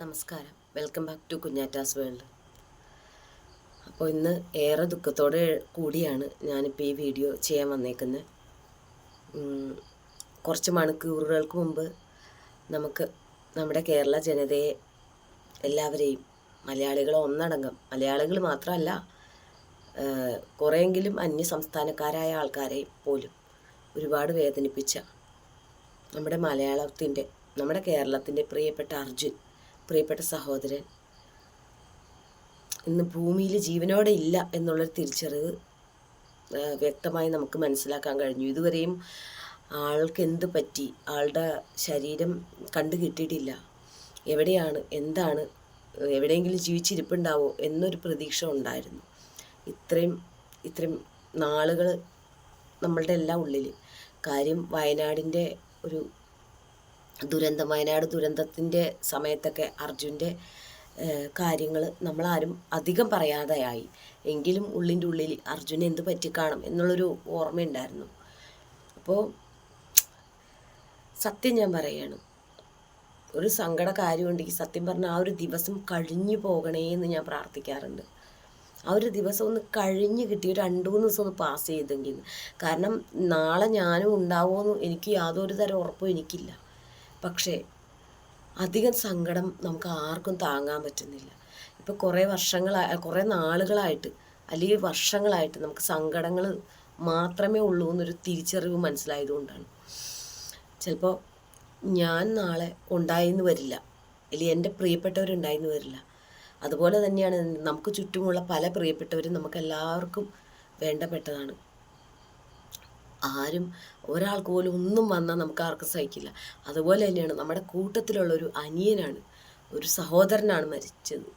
നമസ്കാരം. Welcome back to Kunjatta's world. അപ്പോൾ ഇന്ന് ഏറെ ദുഃഖത്തോടെ കൂടിയാണ് ഞാനിപ്പോൾ ഈ വീഡിയോ ചെയ്യാൻ വന്നേക്കുന്നത്. കുറച്ച് മണിക്കൂറുകൾക്ക് മുമ്പ് നമുക്ക് നമ്മുടെ കേരള ജനതയെ എല്ലാവരെയും മലയാളികൾ ഒന്നടങ്കം മലയാളികൾ മാത്രമല്ല കുറേയെങ്കിലും അന്യ സംസ്ഥാനക്കാരായ ആൾക്കാരെ പോലും ഒരുപാട് വേദനിപ്പിച്ച നമ്മുടെ മലയാളത്തിന്റെ നമ്മുടെ കേരളത്തിന്റെ പ്രിയപ്പെട്ട അർജുൻ. പ്രിയപ്പെട്ട സഹോദരൻ ഇന്ന് ഭൂമിയിൽ ജീവനോടെ ഇല്ല എന്നുള്ളൊരു തിരിച്ചറിവ് വ്യക്തമായി നമുക്ക് മനസ്സിലാക്കാൻ കഴിഞ്ഞു. ഇതുവരെയും ആൾക്ക് എന്ത് പറ്റി? ആളുടെ ശരീരം കണ്ടു കിട്ടിയിട്ടില്ല. എവിടെയാണ്? എന്താണ്? എവിടെയെങ്കിലും ജീവിച്ചിരിപ്പുണ്ടാവോ എന്നൊരു പ്രതീക്ഷ ഉണ്ടായിരുന്നു. ഇത്രയും ഇത്രയും നാളുകൾ നമ്മളുടെ എല്ലാം ഉള്ളിൽ കാര്യം വയനാടിന്റെ ഒരു ദുരന്തം വയനാട് ദുരന്തത്തിന്റെ സമയത്തൊക്കെ അർജുന്റെ കാര്യങ്ങൾ നമ്മളാരും അധികം പറയാതെയായി. എങ്കിലും ഉള്ളിന്റെ ഉള്ളിൽ അർജുനെ എന്ത് പറ്റിക്കാണും എന്നുള്ളൊരു ഓർമ്മയുണ്ടായിരുന്നു. അപ്പോൾ സത്യം ഞാൻ പറയാണ്. ഒരു സങ്കട കാര്യമുണ്ടെങ്കിൽ സത്യം പറഞ്ഞാൽ ആ ഒരു ദിവസം കഴിഞ്ഞു പോകണേ എന്ന് ഞാൻ പ്രാർത്ഥിക്കാറുണ്ട്. ആ ഒരു ദിവസം ഒന്ന് കഴിഞ്ഞ് കിട്ടി രണ്ട് മൂന്ന് ദിവസം ഒന്ന് പാസ് ചെയ്തെങ്കിൽ. കാരണം നാളെ ഞാനും ഉണ്ടാവുമെന്ന് എനിക്ക് യാതൊരു തരം ഉറപ്പും എനിക്കില്ല. പക്ഷേ അധികം സങ്കടം നമുക്ക് ആർക്കും താങ്ങാൻ പറ്റുന്നില്ല. ഇപ്പോൾ കുറേ വർഷങ്ങളായി കുറേ നാളുകളായിട്ട് അല്ലെങ്കിൽ വർഷങ്ങളായിട്ട് നമുക്ക് സങ്കടങ്ങൾ മാത്രമേ ഉള്ളൂ എന്നൊരു തിരിച്ചറിവ് മനസ്സിലായതുകൊണ്ടാണ്. ചിലപ്പോൾ ഞാൻ നാളെ ഉണ്ടായിന്ന് വരില്ല അല്ലെങ്കിൽ എന്റെ പ്രിയപ്പെട്ടവരുണ്ടായിന്ന് വരില്ല. അതുപോലെ തന്നെയാണ് നമുക്ക് ചുറ്റുമുള്ള പല പ്രിയപ്പെട്ടവരും നമുക്ക് എല്ലാവർക്കും വേണ്ടപ്പെട്ടതാണ്. ആരും ഒരാൾക്ക് പോലും ഒന്നും വന്നാൽ നമുക്ക് ആർക്കും സഹിക്കില്ല. അതുപോലെ തന്നെയാണ് നമ്മുടെ കൂട്ടത്തിലുള്ള ഒരു അനിയനാണ് ഒരു സഹോദരനാണ് മരിച്ചത്.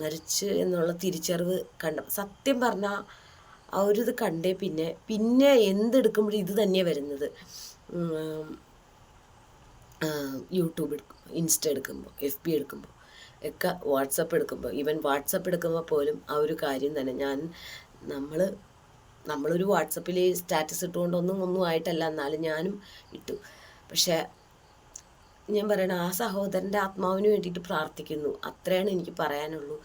മരിച്ച് എന്നുള്ള തിരിച്ചറിവ് കണ്ട സത്യം പറഞ്ഞാൽ ആ ഒരു ഇത് കണ്ടേ പിന്നെ പിന്നെ എന്തെടുക്കുമ്പോഴും ഇത് തന്നെയാണ് വരുന്നത്. യൂട്യൂബ് എടുക്കും ഇൻസ്റ്റ എടുക്കുമ്പോൾ എഫ് ബി എടുക്കുമ്പോൾ ഒക്കെ വാട്സപ്പ് എടുക്കുമ്പോൾ ഈവൻ വാട്സപ്പ് എടുക്കുമ്പോൾ പോലും ആ ഒരു കാര്യം തന്നെ. ഞാൻ നമ്മൾ നമ്മളൊരു വാട്സപ്പിൽ സ്റ്റാറ്റസ് ഇട്ടുകൊണ്ടൊന്നും ഒന്നും ആയിട്ടല്ല എന്നാലും ഞാനും ഇട്ടു. പക്ഷേ ഞാൻ പറയണ ആ സഹോദരന്റെ ആത്മാവിന് വേണ്ടിയിട്ട് പ്രാർത്ഥിക്കുന്നു. അത്രയാണ് എനിക്ക് പറയാനുള്ളൂ.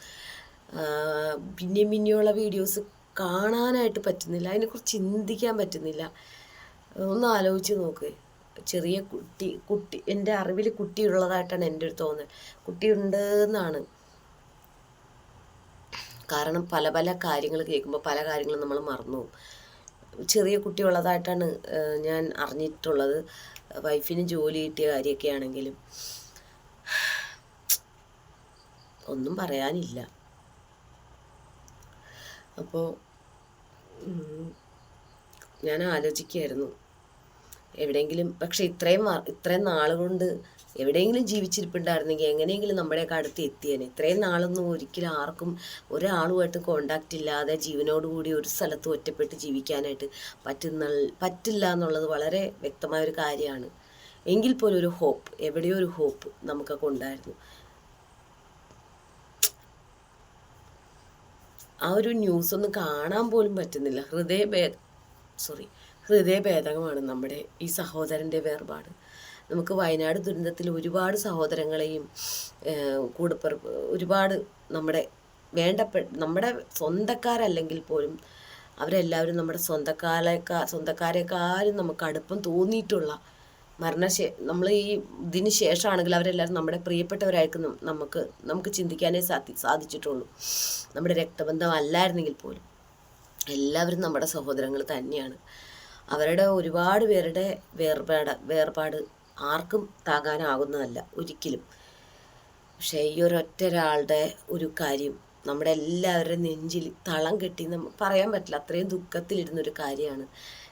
പിന്നെയും പിന്നെയുള്ള വീഡിയോസ് കാണാനായിട്ട് പറ്റുന്നില്ല. അതിനെക്കുറിച്ച് ചിന്തിക്കാൻ പറ്റുന്നില്ല. ഒന്ന് ആലോചിച്ച് നോക്ക്. ചെറിയ കുട്ടി കുട്ടി എന്റെ അറിവിൽ കുട്ടിയുള്ളതായിട്ടാണ് എന്റെ ഒരു തോന്നൽ. കുട്ടിയുണ്ട് എന്നാണ് കാരണം പല പല കാര്യങ്ങൾ കേൾക്കുമ്പോൾ പല കാര്യങ്ങളും നമ്മൾ മറന്നു ചെറിയ കുട്ടിയുള്ളതായിട്ടാണ് ഞാൻ അറിഞ്ഞിട്ടുള്ളത്. വൈഫിന് ജോലി കിട്ടിയ കാര്യമൊക്കെ ആണെങ്കിലും ഒന്നും പറയാനില്ല. അപ്പോൾ ഞാൻ ആലോചിക്കുകയായിരുന്നു. എവിടെയെങ്കിലും പക്ഷെ ഇത്രയും ഇത്രയും നാളുകൊണ്ട് എവിടെയെങ്കിലും ജീവിച്ചിരിപ്പുണ്ടായിരുന്നെങ്കിൽ എങ്ങനെയെങ്കിലും നമ്മുടെയൊക്കെ അടുത്ത് എത്തിയേനെ. ഇത്രയും നാളൊന്നും ഒരിക്കലും ആർക്കും ഒരാളുമായിട്ട് കോണ്ടാക്റ്റ് ഇല്ലാതെ ജീവനോടുകൂടി ഒരു സ്ഥലത്ത് ഒറ്റപ്പെട്ട് ജീവിക്കാനായിട്ട് പറ്റുന്ന പറ്റില്ല എന്നുള്ളത് വളരെ വ്യക്തമായ ഒരു കാര്യമാണ്. എങ്കിൽ പോലും ഒരു ഹോപ്പ് എവിടെയോ ഒരു ഹോപ്പ് നമുക്കൊക്കെ ഉണ്ടായിരുന്നു. ആ ഒരു ന്യൂസ് ഒന്നും കാണാൻ പോലും പറ്റുന്നില്ല. ഹൃദയ സോറി ഹൃദയഭേദകമാണ് നമ്മുടെ ഈ സഹോദരന്റെ വേർപാട്. നമുക്ക് വയനാട് ദുരന്തത്തിൽ ഒരുപാട് സഹോദരങ്ങളെയും കൂടുപ്പർ ഒരുപാട് നമ്മുടെ വേണ്ടപ്പെട്ട നമ്മുടെ സ്വന്തക്കാരല്ലെങ്കിൽ പോലും അവരെല്ലാവരും നമ്മുടെ സ്വന്തക്കാരേക്കാ സ്വന്തക്കാരെക്കാരും നമുക്ക് അടുപ്പം തോന്നിയിട്ടുള്ള മരണശേ നമ്മൾ ഈ ഇതിന് ശേഷമാണെങ്കിൽ അവരെല്ലാവരും നമ്മുടെ പ്രിയപ്പെട്ടവരായിരിക്കും നമുക്ക് നമുക്ക് ചിന്തിക്കാനേ സാധി സാധിച്ചിട്ടുള്ളൂ. നമ്മുടെ രക്തബന്ധം അല്ലായിരുന്നെങ്കിൽ പോലും എല്ലാവരും നമ്മുടെ സഹോദരങ്ങൾ തന്നെയാണ്. അവരുടെ ഒരുപാട് പേരുടെ വേർപാട് വേർപാട് ആർക്കും താങ്ങാനാകുന്നതല്ല ഒരിക്കലും. പക്ഷേ ഈ ഒരൊറ്റ ഒരാളുടെ ഒരു കാര്യം നമ്മുടെ എല്ലാവരുടെയും നെഞ്ചിൽ തളം കെട്ടി നമുക്ക് പറയാൻ പറ്റില്ല അത്രയും ദുഃഖത്തിലിരുന്നൊരു കാര്യമാണ്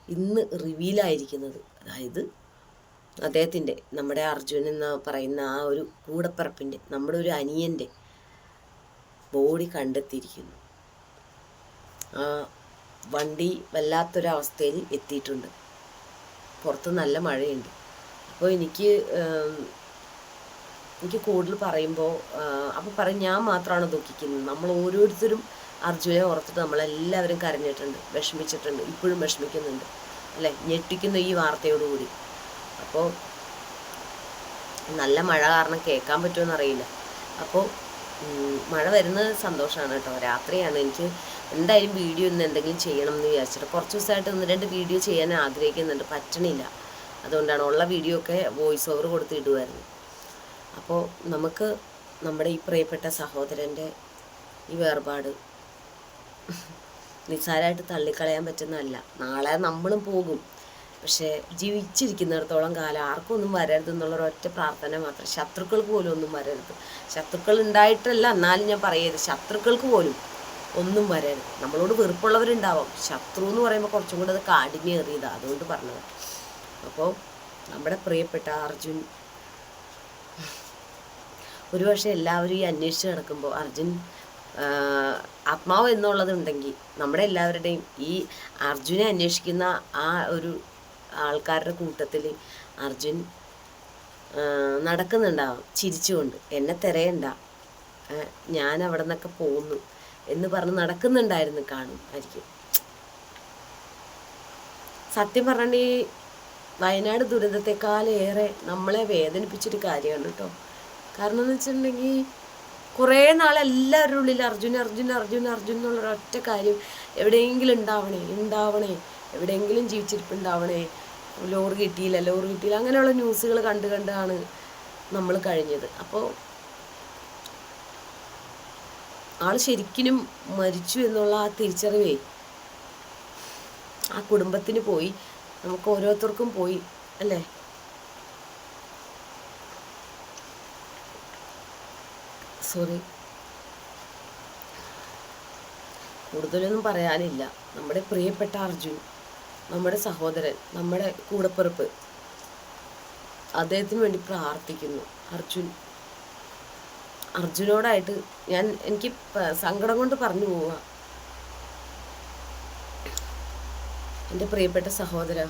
ഇന്ന് റിവീലായിരിക്കുന്നത്. അതായത് അദ്ദേഹത്തിന്റെ നമ്മുടെ അർജുൻ എന്ന് പറയുന്ന ആ ഒരു കൂടപ്പിറപ്പിന്റെ നമ്മുടെ ഒരു അനിയന്റെ ബോഡി കണ്ടെത്തിയിരിക്കുന്നു. ആ വണ്ടി വല്ലാത്തൊരവസ്ഥയിൽ എത്തിയിട്ടുണ്ട്. പുറത്ത് നല്ല മഴയുണ്ട്. അപ്പോൾ എനിക്ക് എനിക്ക് കൂടുതൽ പറയുമ്പോൾ അപ്പോൾ പറയും ഞാൻ മാത്രമാണ് ദുഃഖിക്കുന്നത്. നമ്മൾ ഓരോരുത്തരും അർജുനെ ഓർത്തിട്ട് നമ്മളെല്ലാവരും കരഞ്ഞിട്ടുണ്ട് വിഷമിച്ചിട്ടുണ്ട് ഇപ്പോഴും വിഷമിക്കുന്നുണ്ട് അല്ലേ? ഞെട്ടിക്കുന്ന ഈ വാർത്തയോടുകൂടി. അപ്പോൾ നല്ല മഴ കാരണം കേൾക്കാൻ പറ്റുമെന്നറിയില്ല അപ്പോൾ മഴ വരുന്നത് സന്തോഷമാണ് കേട്ടോ. രാത്രിയാണ്. എനിക്ക് എന്തായാലും വീഡിയോ ഇന്ന് എന്തെങ്കിലും ചെയ്യണം എന്ന് വിചാരിച്ചിട്ട് കുറച്ച് ദിവസമായിട്ട് ഒന്ന് രണ്ട് വീഡിയോ ചെയ്യാൻ ആഗ്രഹിക്കുന്നുണ്ട്. പറ്റണില്ല. അതുകൊണ്ടാണ് ഉള്ള വീഡിയോ ഒക്കെ വോയിസ് ഓവർ കൊടുത്ത് ഇടുമായിരുന്നു അപ്പോൾ നമുക്ക് നമ്മുടെ ഈ പ്രിയപ്പെട്ട സഹോദരന്റെ ഈ വേർപാട് നിസ്സാരമായിട്ട് തള്ളിക്കളയാൻ പറ്റുന്നതല്ല. നാളെ നമ്മളും പോകും. പക്ഷേ ജീവിച്ചിരിക്കുന്നിടത്തോളം കാലം ആർക്കും ഒന്നും വരരുത് എന്നുള്ള ഒറ്റ പ്രാർത്ഥന മാത്രം. ശത്രുക്കൾക്ക് പോലും ഒന്നും വരരുത്. ശത്രുക്കൾ ഉണ്ടായിട്ടല്ല എന്നാലും ഞാൻ പറയരുത്. ശത്രുക്കൾക്ക് പോലും ഒന്നും വരരുത്. നമ്മളോട് വെറുപ്പുള്ളവരുണ്ടാവും. ശത്രു എന്ന് പറയുമ്പോൾ കുറച്ചും കൂടെ അത് കാഠിന്യേറിയതാണ് അതുകൊണ്ട് പറഞ്ഞത്. അപ്പോൾ നമ്മുടെ പ്രിയപ്പെട്ട അർജുൻ ഒരുപക്ഷെ എല്ലാവരും ഈ അന്വേഷിച്ച് കിടക്കുമ്പോൾ അർജുൻ ആത്മാവ് എന്നുള്ളതുണ്ടെങ്കിൽ നമ്മുടെ എല്ലാവരുടെയും ഈ അർജുനെ അന്വേഷിക്കുന്ന ആ ഒരു ആൾക്കാരുടെ കൂട്ടത്തിൽ അർജുൻ നടക്കുന്നുണ്ടാവും ചിരിച്ചുകൊണ്ട്. എന്നെ തിരയണ്ട. ഞാൻ അവിടെ നിന്നൊക്കെ പോകുന്നു എന്ന് പറഞ്ഞ് നടക്കുന്നുണ്ടായിരുന്നു കാണും ആയിരിക്കും. സത്യം പറഞ്ഞാൽ ഈ വയനാട് ദുരന്തത്തെക്കാളേറെ നമ്മളെ വേദനിപ്പിച്ചൊരു കാര്യമാണ് കേട്ടോ. കാരണം എന്ന് വെച്ചിട്ടുണ്ടെങ്കിൽ കുറേ നാളെല്ലാവരുടെ ഉള്ളിൽ അർജുൻ അർജുൻ അർജുൻ അർജുൻ എന്നുള്ളൊരൊറ്റ കാര്യം എവിടെയെങ്കിലും ഉണ്ടാവണേ ഉണ്ടാവണേ എവിടെയെങ്കിലും ജീവിച്ചിരിപ്പുണ്ടാവണേ ലോറി കിട്ടിയില്ല ലോറി കിട്ടിയില്ല. അങ്ങനെയുള്ള ന്യൂസുകൾ കണ്ട് കണ്ടാണ് നമ്മൾ കഴിഞ്ഞത്. അപ്പോൾ ആൾ ശരിക്കും മരിച്ചു എന്നുള്ള ആ തിരിച്ചറിവേ ആ കുടുംബത്തിന് പോയി. നമുക്ക് ഓരോരുത്തർക്കും പോയി അല്ലേ? സോറി. കൂടുതലൊന്നും പറയാനില്ല. നമ്മുടെ പ്രിയപ്പെട്ട അർജുൻ. നമ്മുടെ സഹോദരൻ നമ്മുടെ കൂടപ്പിറപ്പ്. അദ്ദേഹത്തിന് വേണ്ടി പ്രാർത്ഥിക്കുന്നു. അർജുൻ അർജുനോടായിട്ട് ഞാൻ എനിക്ക് സങ്കടം കൊണ്ട് പറഞ്ഞു പോവുക. എന്റെ പ്രിയപ്പെട്ട സഹോദര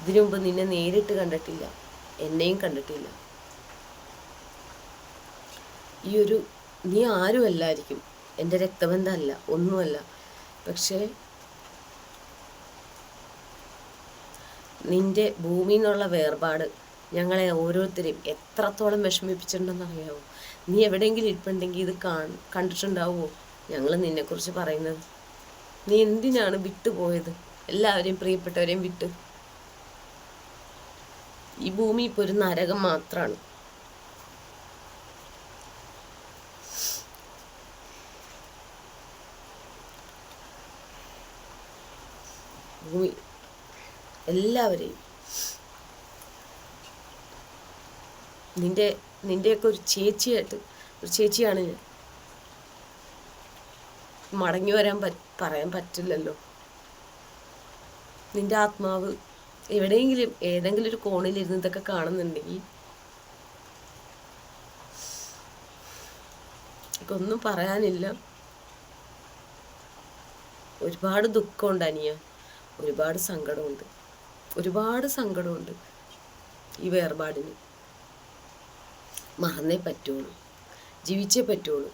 ഇതിനു മുമ്പ് നിന്നെ നേരിട്ട് കണ്ടിട്ടില്ല. എന്നെയും കണ്ടിട്ടില്ല. ഈ ഒരു നീ ആരുമല്ലായിരിക്കും. എന്റെ രക്തബന്ധമല്ല ഒന്നുമല്ല. പക്ഷേ നിന്റെ ഭൂമിയിൽ നിന്നുള്ള വേർപാട് ഞങ്ങളെ ഓരോരുത്തരെയും എത്രത്തോളം വിഷമിപ്പിച്ചിട്ടുണ്ടെന്ന് അറിയാവോ നീ എവിടെയെങ്കിലും ഇരിപ്പുണ്ടെങ്കിൽ ഇത് കണ്ടിട്ടുണ്ടാവുമോ ഞങ്ങൾ നിന്നെക്കുറിച്ച് പറയുന്നത്. നീ എന്തിനാണ് വിട്ടുപോയത്? എല്ലാവരെയും പ്രിയപ്പെട്ടവരെയും വിട്ട്. ഈ ഭൂമി ഇപ്പോൾ ഒരു നരകം മാത്രമാണ് ഭൂമി എല്ലാവരെയും. നിന്റെ നിന്റെയൊക്കെ ഒരു ചേച്ചിയായിട്ട് ഒരു ചേച്ചിയാണ് ഞാൻ. മടങ്ങി വരാൻ പറയാൻ പറ്റില്ലല്ലോ. നിന്റെ ആത്മാവ് എവിടെയെങ്കിലും ഏതെങ്കിലും ഒരു കോണിൽ കോണിലിരുന്ന് ഇതൊക്കെ കാണുന്നുണ്ടെങ്കിൽ ഒന്നും പറയാനില്ല. ഒരുപാട് ദുഃഖമുണ്ട് അനിയ. ഒരുപാട് സങ്കടമുണ്ട്. ഒരുപാട് സങ്കടമുണ്ട് ഈ വേർപാടിന്. മറന്നേ പറ്റുള്ളൂ. ജീവിച്ചേ പറ്റുള്ളൂ.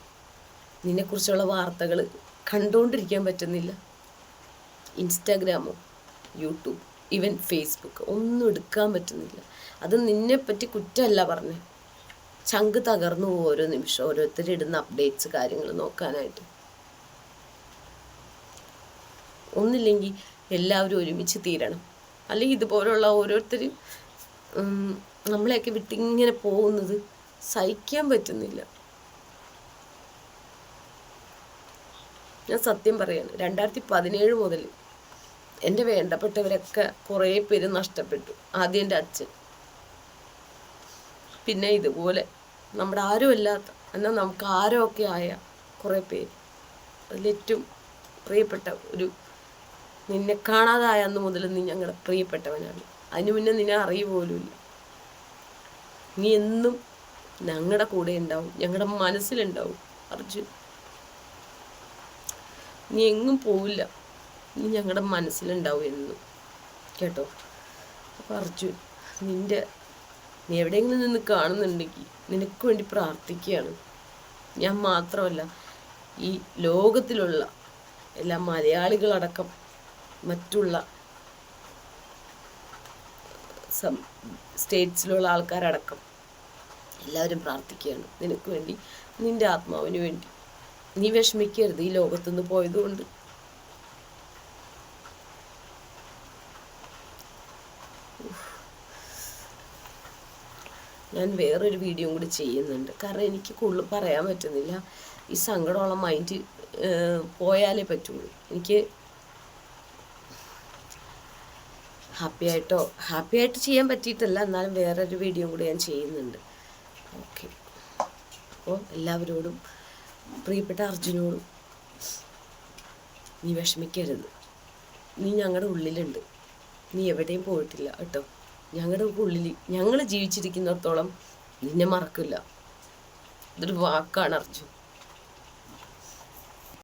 നിന്നെക്കുറിച്ചുള്ള വാർത്തകൾ കണ്ടുകൊണ്ടിരിക്കാൻ പറ്റുന്നില്ല. ഇൻസ്റ്റാഗ്രാമോ യൂട്യൂബ് ഈവൻ ഫേസ്ബുക്ക് ഒന്നും എടുക്കാൻ പറ്റുന്നില്ല. അത് നിന്നെപ്പറ്റി കുറ്റമല്ല പറഞ്ഞേ. ചങ്ക് തകർന്നു ഓരോ നിമിഷം ഓരോരുത്തരിടുന്ന അപ്ഡേറ്റ്സ് കാര്യങ്ങൾ നോക്കാനായിട്ട്. ഒന്നില്ലെങ്കിൽ എല്ലാവരും ഒരുമിച്ച് തീരണം. അല്ലെങ്കിൽ ഇതുപോലുള്ള ഓരോരുത്തർ നമ്മളെയൊക്കെ വിട്ടിങ്ങനെ പോകുന്നത് സഹിക്കാൻ പറ്റുന്നില്ല. ഞാൻ സത്യം പറയാണ് രണ്ടായിരത്തി പതിനേഴ് മുതൽ എന്റെ വേണ്ടപ്പെട്ടവരൊക്കെ കുറേ പേര് നഷ്ടപ്പെട്ടു ആദ്യം എന്റെ അച്ഛൻ. പിന്നെ ഇതുപോലെ നമ്മുടെ ആരും അല്ലാത്ത എന്നാൽ നമുക്ക് ആരോ ഒക്കെ ആയ കുറേ പേര്. അതിലേറ്റവും പ്രിയപ്പെട്ട ഒരു നിന്നെ കാണാതായ അന്ന് മുതൽ നീ ഞങ്ങളെ പ്രിയപ്പെട്ടവനാണ്. അതിനു മുന്നേ നിന്നെ അറിയുപോലുമില്ല നീ എന്നും ഞങ്ങളുടെ കൂടെ ഉണ്ടാവും. ഞങ്ങളുടെ മനസ്സിലുണ്ടാവും. അർജുൻ നീ എങ്ങും പോവില്ല. നീ ഞങ്ങളുടെ മനസ്സിലുണ്ടാവും എന്നും. കേട്ടോ? അപ്പൊ അർജുൻ നിന്റെ നീ എവിടെയെങ്കിലും നിന്ന് കാണുന്നുണ്ടെങ്കിൽ നിനക്ക് വേണ്ടി പ്രാർത്ഥിക്കുകയാണ്. ഞാൻ മാത്രമല്ല ഈ ലോകത്തിലുള്ള എല്ലാ മലയാളികളടക്കം മറ്റുള്ള സം സ്റ്റേറ്റ്സിലുള്ള ആൾക്കാരടക്കം എല്ലാവരും പ്രാർത്ഥിക്കുകയാണ്. നിനക്ക് വേണ്ടി നിന്റെ ആത്മാവിന് വേണ്ടി. നീ വിഷമിക്കരുത് ഈ ലോകത്തുനിന്ന് പോയതുകൊണ്ട്. ഞാൻ വേറൊരു വീഡിയോ കൂടി ചെയ്യുന്നുണ്ട്. കാരണം എനിക്ക് കൂടുതൽ പറയാൻ പറ്റുന്നില്ല. ഈ സങ്കടമുള്ള മൈൻഡ് പോയാലേ പറ്റുള്ളൂ. എനിക്ക് ഹാപ്പി ആയിട്ടോ? ഹാപ്പി ആയിട്ട് ചെയ്യാൻ പറ്റിയിട്ടല്ല എന്നാലും വേറൊരു വീഡിയോ കൂടി ഞാൻ ചെയ്യുന്നുണ്ട്. ഓക്കെ അപ്പോൾ എല്ലാവരോടും പ്രിയപ്പെട്ട അർജുനോടും നീ വിഷമിക്കരുത്. നീ ഞങ്ങളുടെ ഉള്ളിലുണ്ട്. നീ എവിടെയും പോയിട്ടില്ല കേട്ടോ. ഞങ്ങളുടെ ഉള്ളിൽ ഞങ്ങൾ ജീവിച്ചിരിക്കുന്നിടത്തോളം നിന്നെ മറക്കില്ല. ഇതൊരു വാക്കാണ് അർജുൻ.